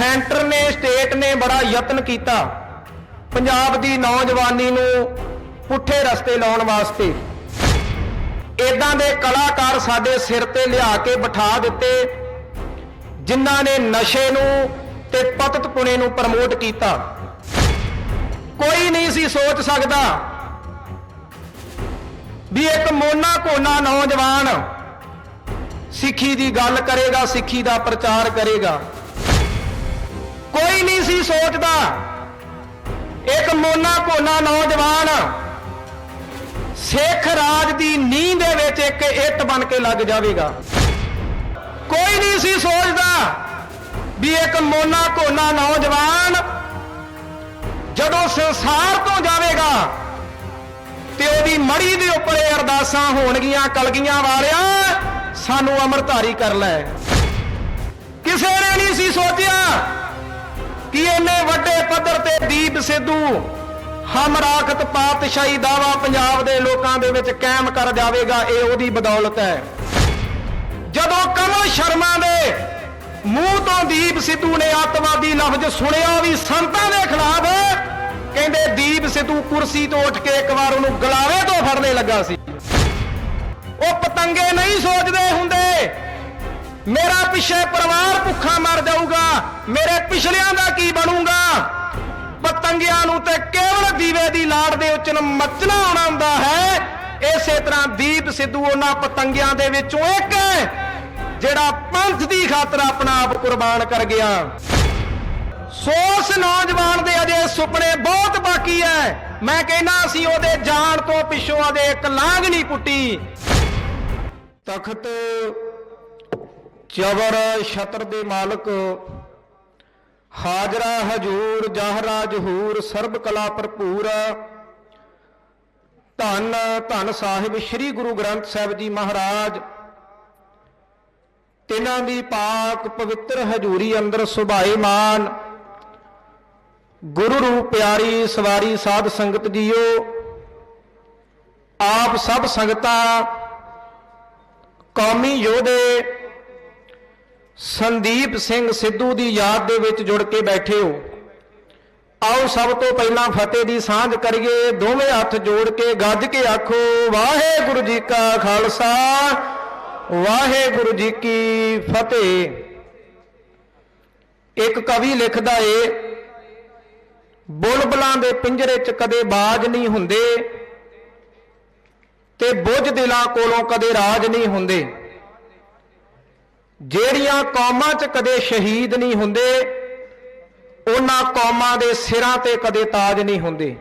Centre ਨੇ, state ਨੇ ਬੜਾ ਯਤਨ ਕੀਤਾ। ਪੰਜਾਬ ਦੀ ਨੌਜਵਾਨੀ ਨੂੰ ਪੁੱਠੇ ਰਸਤੇ ਲਾਉਣ ਵਾਸਤੇ। ਇਦਾਂ ਦੇ ਕਲਾਕਾਰ ਸਾਡੇ ਸਿਰ ਤੇ ਲਿਆ ਕੇ ਬਿਠਾ ਦਿੱਤੇ, ਜਿਨ੍ਹਾਂ ਨੇ ਨਸ਼ੇ ਨੂੰ ਤੇ ਪਤਤਪੁਣੇ ਨੂੰ ਪ੍ਰਮੋਟ ਕੀਤਾ। ਕੋਈ ਨਹੀਂ ਸੀ ਸੋਚ ਸਕਦਾ ਵੀ ਇੱਕ ਮੋਨਾ ਕੋਨਾ ਨੌਜਵਾਨ ਸਿੱਖੀ ਦੀ ਗੱਲ ਕਰੇਗਾ, ਸਿੱਖੀ ਦਾ ਪ੍ਰਚਾਰ ਕਰੇਗਾ। ਕੋਈ ਨਹੀਂ ਸੀ ਸੋਚਦਾ। ਇੱਕ ਮੋਨਾ ਕੋਨਾ ਨੌਜਵਾਨ ਸਿੱਖ ਰਾਜ ਦੀ ਨੀਂਹ ਦੇ ਵਿੱਚ ਇੱਕ ਇੱਟ ਬਣ ਕੇ ਲੱਗ ਜਾਵੇਗਾ। ਕੋਈ ਨਹੀਂ ਸੀ ਸੋਚਦਾ ਵੀ ਇੱਕ ਮੋਨਾ ਕੋਨਾ ਨੌਜਵਾਨ ਜਦੋਂ ਸੰਸਾਰ ਤੋਂ ਜਾਵੇਗਾ ਤੇ ਉਹਦੀ ਮੜੀ ਦੇ ਉੱਪਰ ਇਹ ਅਰਦਾਸਾਂ ਹੋਣਗੀਆਂ, ਕਲਗੀਆਂ ਵਾਲਿਆ, ਸਾਨੂੰ ਅਮਰਧਾਰੀ ਕਰ ਲੈ। ਕਿਸੇ ਨੇ ਨਹੀਂ ਸੀ ਸੋਚ ਕਿ ਇੰਨੇ ਵੱਡੇ ਪੱਧਰ ਤੇ ਦੀਪ ਸਿੱਧੂ ਹਮਰਾਖਤ ਪਾਤਸ਼ਾਹੀ ਦਾਵਾ ਪੰਜਾਬ ਦੇ ਲੋਕਾਂ ਦੇ ਵਿੱਚ ਕਾਇਮ ਕਰ ਜਾਵੇਗਾ, ਇਹ ਉਹਦੀ ਬਦੌਲਤ ਹੈ। ਜਦੋਂ ਕਮਲ ਸ਼ਰਮਾ ਦੇ ਮੂੰਹ ਤੋਂ ਦੀਪ ਸਿੱਧੂ ਨੇ ਅੱਤਵਾਦੀ ਲਫ਼ਜ਼ ਸੁਣਿਆ ਵੀ ਸੰਤਾਂ ਦੇ ਖਿਲਾਫ, ਕਹਿੰਦੇ ਦੀਪ ਸਿੱਧੂ ਕੁਰਸੀ ਤੋਂ ਉੱਠ ਕੇ ਇੱਕ ਵਾਰ ਉਹਨੂੰ ਗਲਾਵੇ ਤੋਂ ਫੜਨੇ ਲੱਗਾ ਸੀ। ਉਹ ਪਤੰਗੇ ਨਹੀਂ ਸੋਚਦੇ ਹੁੰਦੇ। ਮੇਰਾ ਪਿੱਛੇ ਪਰਿਵਾਰ ਭੁੱਖਾ ਮਰ ਜਾਊਗਾ। ਮੇਰੇ ਪਿਛਲਿਆਂ ਦਾ ਕੀ ਬਣੂਗਾ? ਪਤੰਗਿਆਂ ਨੂੰ ਤੇ ਕੇਵਲ ਦੀਵੇ ਦੀ ਲਾੜ ਦੇ ਉੱਚਨ ਮੱਚਣਾ ਆਉਣਾ ਹੁੰਦਾ ਹੈ। ਇਸੇ ਤਰ੍ਹਾਂ ਦੀਪ ਸਿੱਧੂ ਉਹਨਾਂ ਪਤੰਗਿਆਂ ਦੇ ਵਿੱਚੋਂ ਇੱਕ ਹੈ, ਜਿਹੜਾ ਪੰਥ ਦੀ ਖਾਤਰ ਆਪਣਾ ਆਪ ਕੁਰਬਾਨ ਕਰ ਗਿਆ। ਸੋਸ ਨੌਜਵਾਨ ਦੇ ਅਜੇ ਸੁਪਨੇ ਬਹੁਤ ਬਾਕੀ ਹੈ। ਮੈਂ ਕਹਿੰਦਾ ਅਸੀਂ ਉਹਦੇ ਜਾਣ ਤੋਂ ਪਿੱਛੋਂ ਉਹਦੇ ਇੱਕ ਲਾਂਘ ਨਹੀਂ ਪੁੱਟੀ। ਤਖਤ ਚਵਰ ਛਤਰ ਦੇ ਮਾਲਕ, ਹਾਜ਼ਰਾ ਹਜੂਰ ਜ਼ਾਹਰਾ ਜਹੂਰ ਸਰਬ ਕਲਾ ਭਰਪੂਰ। ਧੰਨ ਧੰਨ ਸਾਹਿਬ ਸ੍ਰੀ ਗੁਰੂ ਗ੍ਰੰਥ ਸਾਹਿਬ ਜੀ ਮਹਾਰਾਜ। ਤਿਨਾਂ ਦੀ ਪਾਕ ਪਵਿੱਤਰ ਹਜੂਰੀ ਅੰਦਰ ਸੁਭਾਏ ਮਾਨ ਗੁਰੂ ਰੂਪ ਪਿਆਰੀ ਸਵਾਰੀ ਸਾਧ ਸੰਗਤ ਜੀਓ, ਆਪ ਸਭ ਸੰਗਤਾਂ, ਕੌਮੀ ਯੋਧੇ ਸੰਦੀਪ ਸਿੰਘ ਸਿੱਧੂ ਦੀ ਯਾਦ ਦੇ ਵਿੱਚ ਜੁੜ ਕੇ ਬੈਠੇ ਹੋ। ਆਓ ਸਭ ਤੋਂ ਪਹਿਲਾਂ ਫਤਿਹ ਦੀ ਸਾਂਝ ਕਰੀਏ, ਦੋਵੇਂ ਹੱਥ ਜੋੜ ਕੇ ਗੱਜ ਕੇ ਆਖੋ, ਵਾਹਿਗੁਰੂ ਜੀ ਕਾ ਖਾਲਸਾ, ਵਾਹਿਗੁਰੂ ਜੀ ਕੀ ਫਤਿਹ। ਇੱਕ ਕਵੀ ਲਿਖਦਾ ਏ, ਬੁਲਬਲਾਂ ਦੇ ਪਿੰਜਰੇ 'ਚ ਕਦੇ ਬਾਜ ਨਹੀਂ ਹੁੰਦੇ ਤੇ ਬੁੱਝ ਦਿਲਾਂ ਕੋਲੋਂ ਕਦੇ ਰਾਜ ਨਹੀਂ ਹੁੰਦੇ। ਜਿਹੜੀਆਂ ਕੌਮਾਂ 'ਚ ਕਦੇ ਸ਼ਹੀਦ ਨਹੀਂ ਹੁੰਦੇ, ਉਹਨਾਂ ਕੌਮਾਂ ਦੇ ਸਿਰਾਂ ਤੇ ਕਦੇ ਤਾਜ ਨਹੀਂ ਹੁੰਦੇ।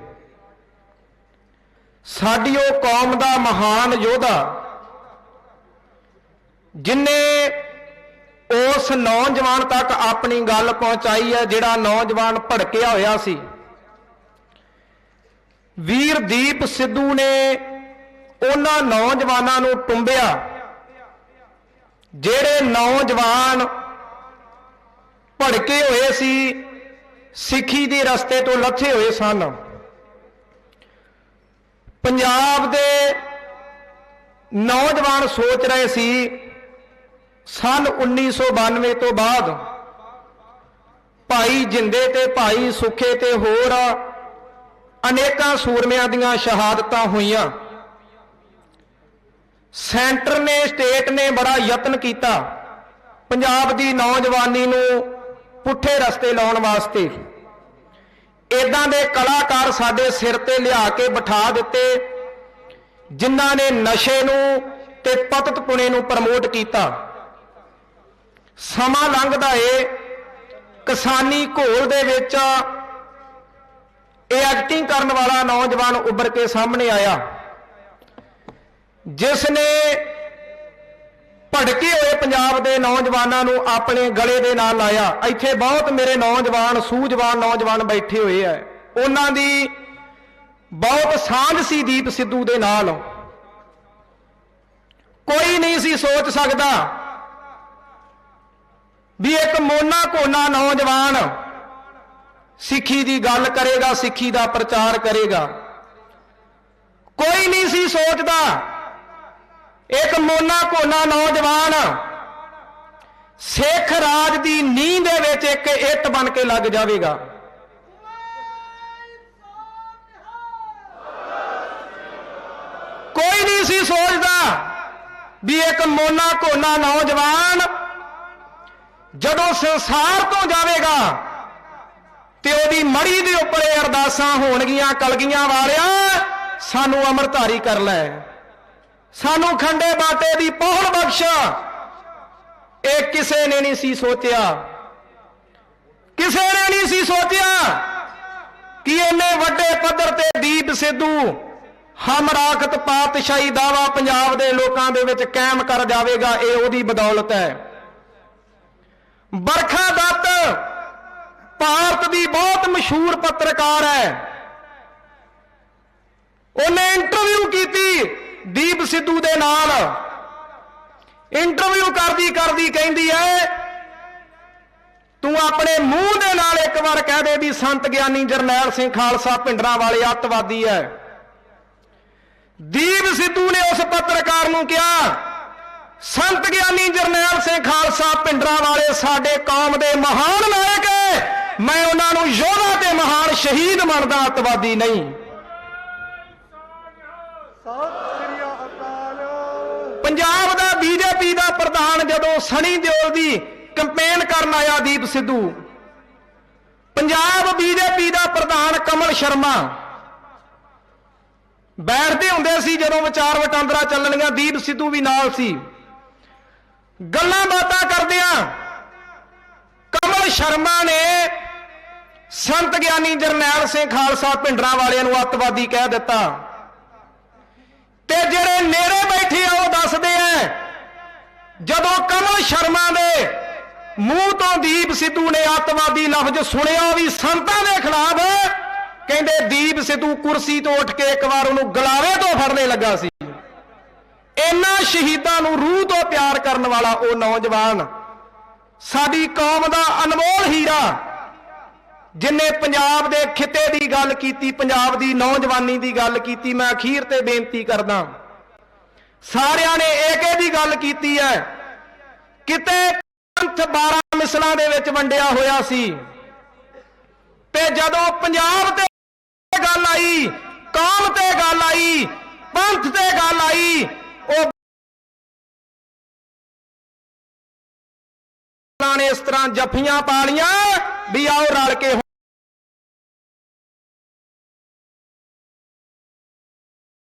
ਸਾਡੀ ਉਹ ਕੌਮ ਦਾ ਮਹਾਨ ਯੋਧਾ, ਜਿਨੇ ਉਸ ਨੌਜਵਾਨ ਤੱਕ ਆਪਣੀ ਗੱਲ ਪਹੁੰਚਾਈ ਹੈ, ਜਿਹੜਾ ਨੌਜਵਾਨ ਭੜਕਿਆ ਹੋਇਆ ਸੀ। ਵੀਰਦੀਪ ਸਿੱਧੂ ਨੇ ਉਹਨਾਂ ਨੌਜਵਾਨਾਂ ਨੂੰ ਟੁੰਬਿਆ। ਜਿਹੜੇ ਨੌਜਵਾਨ ਭੜਕੇ ਹੋਏ ਸੀ, ਸਿੱਖੀ ਦੇ ਰਸਤੇ ਤੋਂ ਲੱਥੇ ਹੋਏ ਸਨ। ਪੰਜਾਬ ਦੇ ਨੌਜਵਾਨ ਸੋਚ ਰਹੇ ਸੀ, ਸਨ 1992 ਤੋਂ ਬਾਅਦ ਭਾਈ ਜਿੰਦੇ ਤੇ ਭਾਈ ਸੁਖੇ ਤੇ ਹੋਰ ਅਨੇਕਾਂ ਸੂਰਮਿਆਂ ਦੀਆਂ ਸ਼ਹਾਦਤਾਂ ਹੋਈਆਂ। ਸੈਂਟਰ ਨੇ, ਸਟੇਟ ਨੇ ਬੜਾ ਯਤਨ ਕੀਤਾ। ਪੰਜਾਬ ਦੀ ਨੌਜਵਾਨੀ ਨੂੰ ਪੁੱਠੇ ਰਸਤੇ ਲਾਉਣ ਵਾਸਤੇ। ਇਦਾਂ ਦੇ ਕਲਾਕਾਰ ਸਾਡੇ ਸਿਰ ਤੇ ਲਿਆ ਕੇ ਬਿਠਾ ਦਿੱਤੇ, ਜਿਨ੍ਹਾਂ ਨੇ ਨਸ਼ੇ ਨੂੰ ਤੇ ਪਤਤ ਪੁਣੇ ਨੂੰ ਪ੍ਰਮੋਟ ਕੀਤਾ। ਸਮਾਂ ਲੰਘਦਾ ਏ, ਕਿਸਾਨੀ ਘੋਲ ਦੇ ਵਿੱਚ ਇਹ ਐਕਟਿੰਗ ਕਰਨ ਵਾਲਾ ਨੌਜਵਾਨ ਉੱਭਰ ਕੇ ਸਾਹਮਣੇ ਆਇਆ। ਜਿਸ ਨੇ ਭੜਕੇ ਹੋਏ ਪੰਜਾਬ ਦੇ ਨੌਜਵਾਨਾਂ ਨੂੰ ਆਪਣੇ ਗਲੇ ਦੇ ਨਾਲ ਲਾਇਆ, ਇੱਥੇ ਬਹੁਤ ਮੇਰੇ ਨੌਜਵਾਨ, ਸੂਝਵਾਨ ਨੌਜਵਾਨ ਬੈਠੇ ਹੋਏ ਐ ਉਹਨਾਂ ਦੀ ਬਹੁਤ ਸਾਂਝ ਸੀ ਦੀਪ ਸਿੱਧੂ ਦੇ ਨਾਲ। ਕੋਈ ਨਹੀਂ ਸੀ ਸੋਚ ਸਕਦਾ ਵੀ ਇੱਕ ਮੋਨਾ ਕੋਨਾ ਨੌਜਵਾਨ ਸਿੱਖੀ ਦੀ ਗੱਲ ਕਰੇਗਾ, ਸਿੱਖੀ ਦਾ ਪ੍ਰਚਾਰ ਕਰੇਗਾ। ਕੋਈ ਨਹੀਂ ਸੀ ਸੋਚਦਾ ਇੱਕ ਮੋਨਾ ਕੋਨਾ ਨੌਜਵਾਨ ਸਿੱਖ ਰਾਜ ਦੀ ਨੀਂਹ ਦੇ ਵਿੱਚ ਇੱਕ ਇੱਟ ਬਣ ਕੇ ਲੱਗ ਜਾਵੇਗਾ। ਕੋਈ ਨਹੀਂ ਸੀ ਸੋਚਦਾ ਵੀ ਇੱਕ ਮੋਨਾ ਕੋਨਾ ਨੌਜਵਾਨ ਜਦੋਂ ਸੰਸਾਰ ਤੋਂ ਜਾਵੇਗਾ ਤੇ ਉਹਦੀ ਮੜੀ ਦੇ ਉੱਪਰ ਅਰਦਾਸਾਂ ਹੋਣਗੀਆਂ, ਕਲਗੀਆਂ ਵਾਲਿਆ, ਸਾਨੂੰ ਅਮਰਧਾਰੀ ਕਰ ਲੈ। ਸਾਨੂੰ ਖੰਡੇ ਬਾਟੇ ਦੀ ਪਹੁਲ ਬਖਸ਼। ਇਹ ਕਿਸੇ ਨੇ ਨਹੀਂ ਸੀ ਸੋਚਿਆ। ਕਿਸੇ ਨੇ ਨਹੀਂ ਸੀ ਸੋਚਿਆ ਕਿ ਇੰਨੇ ਵੱਡੇ ਪੱਧਰ ਤੇ ਦੀਪ ਸਿੱਧੂ ਹਮਰਾਖਤ ਪਾਤਸ਼ਾਹੀ ਦਾਵਾ ਪੰਜਾਬ ਦੇ ਲੋਕਾਂ ਦੇ ਵਿੱਚ ਕਾਇਮ ਕਰ ਜਾਵੇਗਾ, ਇਹ ਉਹਦੀ ਬਦੌਲਤ ਹੈ। ਬਰਖਾ ਦੱਤ ਭਾਰਤ ਦੀ ਬਹੁਤ ਮਸ਼ਹੂਰ ਪੱਤਰਕਾਰ ਹੈ। ਉਹਨੇ ਸਿੱਧੂ ਦੇ ਨਾਲ। ਇੰਟਰਵਿਊ ਕਰਦੀ ਕਰਦੀ ਕਹਿੰਦੀ ਹੈ ਤੂੰ ਆਪਣੇ ਮੂੰਹ ਦੇ ਨਾਲ ਇੱਕ ਵਾਰ ਕਹਿ ਦੇ ਵੀ ਸੰਤ ਗਿਆਨੀ ਜਰਨੈਲ ਸਿੰਘ ਖਾਲਸਾ ਪਿੰਡਰਾਂ ਵਾਲੇ ਅੱਤਵਾਦੀ ਹੈ ਦੀਪ ਸਿੱਧੂ ਨੇ ਉਸ ਪੱਤਰਕਾਰ ਨੂੰ ਕਿਹਾ, ਸੰਤ ਗਿਆਨੀ ਜਰਨੈਲ ਸਿੰਘ ਖਾਲਸਾ ਪਿੰਡਰਾਂ ਵਾਲੇ ਸਾਡੇ ਕੌਮ ਦੇ ਮਹਾਨ ਨਾਇਕ ਹੈ ਮੈਂ ਉਹਨਾਂ ਨੂੰ ਯੋਧਾ ਤੇ ਮਹਾਨ ਸ਼ਹੀਦ ਮੰਨਦਾ, ਅੱਤਵਾਦੀ ਨਹੀਂ ਸਤਿ ਸ੍ਰੀ ਅਕਾਲ ਪੰਜਾਬ ਦਾ ਬੀਜੇਪੀ ਦਾ ਪ੍ਰਧਾਨ ਜਦੋਂ ਸਣੀ ਦਿਓਲ ਦੀ ਕੰਪੇਨ ਕਰਨ ਆਇਆ ਦੀਪ ਸਿੱਧੂ, ਪੰਜਾਬ ਬੀਜੇਪੀ ਦਾ ਪ੍ਰਧਾਨ ਕਮਲ ਸ਼ਰਮਾ ਬੈਠਦੇ ਹੁੰਦੇ ਸੀ ਜਦੋਂ ਵਿਚਾਰ ਵਟਾਂਦਰਾ ਚੱਲਣੀਆਂ, ਦੀਪ ਸਿੱਧੂ ਵੀ ਨਾਲ ਸੀ। ਗੱਲਾਂ ਬਾਤਾਂ ਕਰਦਿਆਂ ਕਮਲ ਸ਼ਰਮਾ ਨੇ ਸੰਤ ਗਿਆਨੀ ਜਰਨੈਲ ਸਿੰਘ ਖਾਲਸਾ ਪਿੰਡਰਾਂ ਵਾਲਿਆਂ ਨੂੰ ਅੱਤਵਾਦੀ ਕਹਿ ਦਿੱਤਾ। ਤੇ ਜਿਹੜੇ ਨੇੜੇ ਬੈਠੇ ਆ, ਉਹ ਦੱਸਦੇ ਆ ਜਦੋਂ ਕਮਲ ਸ਼ਰਮਾ ਦੇ ਮੂੰਹ ਤੋਂ ਦੀਪ ਸਿੱਧੂ ਨੇ ਅੱਤਵਾਦੀ ਲਫ਼ਜ਼ ਸੁਣਿਆ ਵੀ ਸੰਤਾਂ ਦੇ ਖਿਲਾਫ, ਕਹਿੰਦੇ ਦੀਪ ਸਿੱਧੂ ਕੁਰਸੀ ਤੋਂ ਉੱਠ ਕੇ ਇੱਕ ਵਾਰ ਉਹਨੂੰ ਗਲਾਵੇ ਤੋਂ ਫੜਨੇ ਲੱਗਾ ਸੀ। ਇਹਨਾਂ ਸ਼ਹੀਦਾਂ ਨੂੰ ਰੂਹ ਤੋਂ ਪਿਆਰ ਕਰਨ ਵਾਲਾ ਉਹ ਨੌਜਵਾਨ, ਸਾਡੀ ਕੌਮ ਦਾ ਅਨਮੋਲ ਹੀਰਾ, ਜਿਨੇ ਪੰਜਾਬ ਦੇ ਖਿੱਤੇ ਦੀ ਗੱਲ ਕੀਤੀ, ਪੰਜਾਬ ਦੀ ਨੌਜਵਾਨੀ ਦੀ ਗੱਲ ਕੀਤੀ, ਮੈਂ ਅਖੀਰ ਤੇ ਬੇਨਤੀ ਕਰਦਾ ਸਾਰਿਆਂ ਨੇ ਏਕੇ ਦੀ ਗੱਲ ਕੀਤੀ ਹੈ। ਕਿਤੇ ਪੰਥ 12 ਮਿਸਲਾਂ ਦੇ ਵਿੱਚ ਵੰਡਿਆ ਹੋਇਆ ਸੀ। ਤੇ ਜਦੋਂ ਪੰਜਾਬ ਤੇ ਗੱਲ ਆਈ, ਕੌਮ ਤੇ ਗੱਲ ਆਈ, ਪੰਥ ਤੇ ਗੱਲ ਆਈ, ਉਹ ਨੇ ਇਸ ਤਰ੍ਹਾਂ ਜੱਫੀਆਂ ਪਾਲੀਆਂ ਵੀ ਆਓ ਰਲ ਕੇ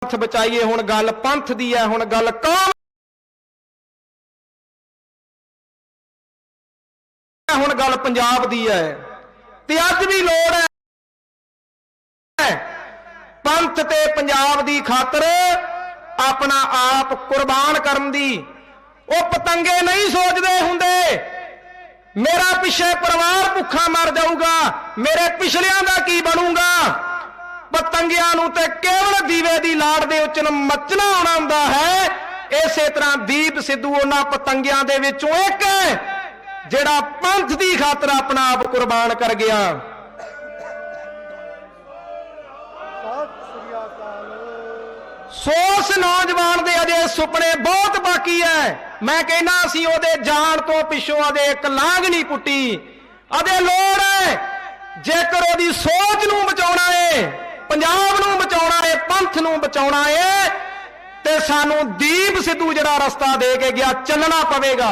ਪੰਥ ਬਚਾਈਏ, ਹੁਣ ਗੱਲ ਪੰਥ ਦੀ ਹੈ, ਹੁਣ ਗੱਲ ਕੌਮ ਹੁਣ ਗੱਲ ਪੰਜਾਬ ਦੀ ਹੈ। ਤੇ ਅੱਜ ਵੀ ਲੋੜ ਹੈ। ਪੰਥ ਤੇ ਪੰਜਾਬ ਦੀ ਖਾਤਰ ਆਪਣਾ ਆਪ ਕੁਰਬਾਨ ਕਰਨ ਦੀ। ਉਹ ਪਤੰਗੇ ਨਹੀਂ ਸੋਚਦੇ ਹੁੰਦੇ। ਮੇਰਾ ਪਿੱਛੇ ਪਰਿਵਾਰ ਭੁੱਖਾ ਮਰ ਜਾਊਗਾ। ਮੇਰੇ ਪਿਛਲਿਆਂ ਦਾ ਕੀ ਬਣੂਗਾ? ਪਤੰਗਿਆਂ ਨੂੰ ਤੇ ਕੇਵਲ ਦੀਵੇ ਦੀ ਲਾੜ ਦੇ ਉੱਚਨ ਮੱਚਣਾ ਆਉਣਾ ਹੁੰਦਾ ਹੈ। ਇਸੇ ਤਰ੍ਹਾਂ ਦੀਪ ਸਿੱਧੂ ਉਹਨਾਂ ਪਤੰਗਿਆਂ ਦੇ ਵਿੱਚੋਂ ਇੱਕ ਹੈ, ਜਿਹੜਾ ਪੰਥ ਦੀ ਖਾਤਰ ਆਪਣਾ ਆਪ ਕੁਰਬਾਨ ਕਰ ਗਿਆ। ਸੋਸ ਨੌਜਵਾਨ ਦੇ ਅਜੇ ਸੁਪਨੇ ਬਹੁਤ ਬਾਕੀ ਹੈ। ਮੈਂ ਕਹਿੰਦਾ ਅਸੀਂ ਉਹਦੇ ਜਾਣ ਤੋਂ ਪਿੱਛੋਂ ਅਜੇ ਇੱਕ ਲਾਂਘ ਨਹੀਂ ਪੁੱਟੀ। ਅਜੇ ਲੋੜ ਹੈ, ਜੇਕਰ ਉਹਦੀ ਸੋਚ ਨੂੰ ਬਚਾਉਣਾ ਏ ਪੰਜਾਬ ਨੂੰ ਬਚਾਉਣਾ ਏ ਪੰਥ ਨੂੰ ਬਚਾਉਣਾ ਏ ਤੇ ਸਾਨੂੰ ਦੀਪ ਸਿੱਧੂ ਜਿਹੜਾ ਰਸਤਾ ਦੇ ਕੇ ਗਿਆ, ਚੱਲਣਾ ਪਵੇਗਾ।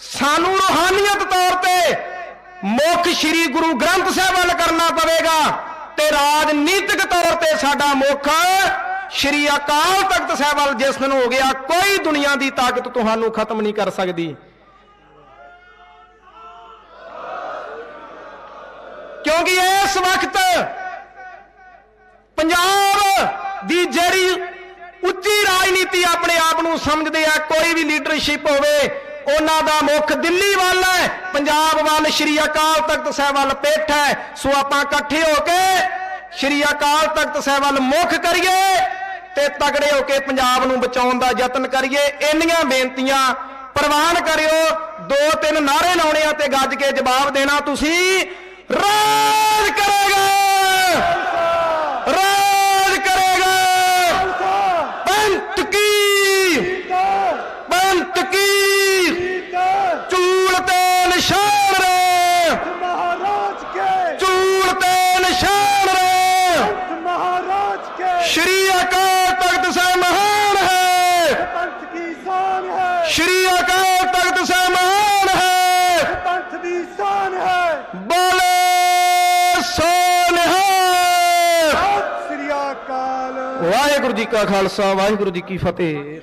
ਸਾਨੂੰ ਰੂਹਾਨੀਅਤ ਤੌਰ ਤੇ ਮੁੱਖ ਸ੍ਰੀ ਗੁਰੂ ਗ੍ਰੰਥ ਸਾਹਿਬ ਵੱਲ ਕਰਨਾ ਪਵੇਗਾ ਤੇ ਰਾਜਨੀਤਿਕ ਤੌਰ ਤੇ ਸਾਡਾ ਮੁੱਖ ਸ੍ਰੀ ਅਕਾਲ ਤਖਤ ਸਾਹਿਬ ਵੱਲ ਜਿਸ ਨੂੰ ਹੋ ਗਿਆ, ਕੋਈ ਦੁਨੀਆ ਦੀ ਤਾਕਤ ਤੁਹਾਨੂੰ ਖਤਮ ਨਹੀਂ ਕਰ ਸਕਦੀ। ਕਿਉਂਕਿ ਇਸ ਵਕਤ ਪੰਜਾਬ ਦੀ ਜਿਹੜੀ ਉੱਚੀ ਰਾਜਨੀਤੀ ਆਪਣੇ ਆਪ ਨੂੰ ਸਮਝਦੇ ਆ, ਕੋਈ ਵੀ ਲੀਡਰਸ਼ਿਪ ਹੋਵੇ, ਉਹਨਾਂ ਦਾ ਮੁੱਖ ਦਿੱਲੀ ਵੱਲ ਹੈ, ਪੰਜਾਬ ਵੱਲ ਸ਼੍ਰੀ ਅਕਾਲ ਤਖਤ ਸਾਹਿਬ ਵੱਲ ਪੇਠ ਹੈ। ਸੋ ਆਪਾਂ ਇਕੱਠੇ ਹੋ ਕੇ ਸ਼੍ਰੀ ਅਕਾਲ ਤਖਤ ਸਾਹਿਬ ਵੱਲ ਮੁੱਖ ਕਰੀਏ ਤੇ ਤਗੜੇ ਹੋ ਕੇ ਪੰਜਾਬ ਨੂੰ ਬਚਾਉਣ ਦਾ ਯਤਨ ਕਰੀਏ। ਇੰਨੀਆਂ ਬੇਨਤੀਆਂ ਪ੍ਰਵਾਨ ਕਰਿਓ, ਦੋ ਤਿੰਨ ਨਾਰੇ ਲਾਉਣੇ ਆ ਤੇ ਗੱਜ ਕੇ ਜਵਾਬ ਦੇਣਾ ਤੁਸੀਂ ਰਾਜ ਕਰੋ ਰਾਜ ਕਰੇਗਾ ਪੰਥ ਕੀ ਪੰਥ ਕੀ ਸ਼੍ਰੀ ਅਕਾਲ ਤਖਤ ਸਾਹਿਬ ਮਹਾਨ ਹੈ। ਪੰਥ ਦੀ ਸ਼ਾਨ ਹੈ। ਸ਼੍ਰੀ ਅਕਾਲ ਤਖਤ ਸਾਹਿਬ ਮਹਾਨ ਹੈ। ਪੰਥ ਦੀ ਸ਼ਾਨ ਹੈ। ਬੋਲੇ ਸੋਨਹਾ ਸ੍ਰੀ ਅਕਾਲ। ਵਾਹਿਗੁਰੂ ਜੀ ਕਾ ਖਾਲਸਾ ਵਾਹਿਗੁਰੂ ਜੀ ਕੀ ਫਤਿਹ